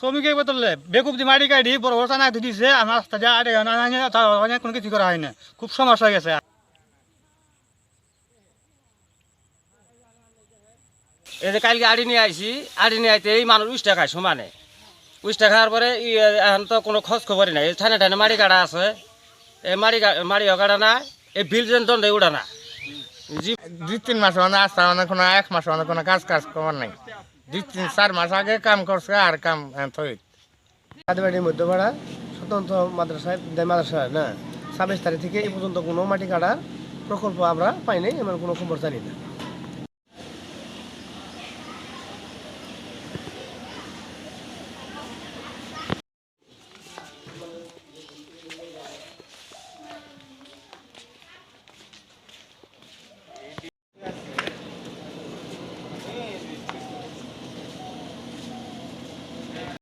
শ্রমিকের বদলে বেকুব দি মাটি কাটি বড় বড় টানা দিছে আমার রাস্তা দিয়ে আটে অনেক কোনো কিছু করা হয় না খুব সমস্যা হয়ে গেছে। এই যে কালকে আড়ি নিয়ে আইছি আড়ি নিয়ে আইতে এই মানুষ উইসটা খায় সমানে। উইসটা খাওয়ার পরে এখন তো কোনো খোঁজ খবরই নাই। ঠানে ঠানে মাড়ি কাটা আছে। এই মাড়ি গা- মাড়িও কাটা না এই বিল যেন দণ্ডে উড়া না। দুই তিন মাস মানে আসতে মানে এক মাস মানে কোনো কাজ কাজ করার নাই। দুই চার মাস আগে কাম করছে আর কাম কাদিবাড়ির মধ্যপাড়া স্বতন্ত্র মাদ্রাসায় মাদ্রাসা, না? ছাব্বিশ তারিখ থেকে এই পর্যন্ত কোনো মাটি কাটার প্রকল্প আমরা পাইনি এমন কোনো খবর জানি না।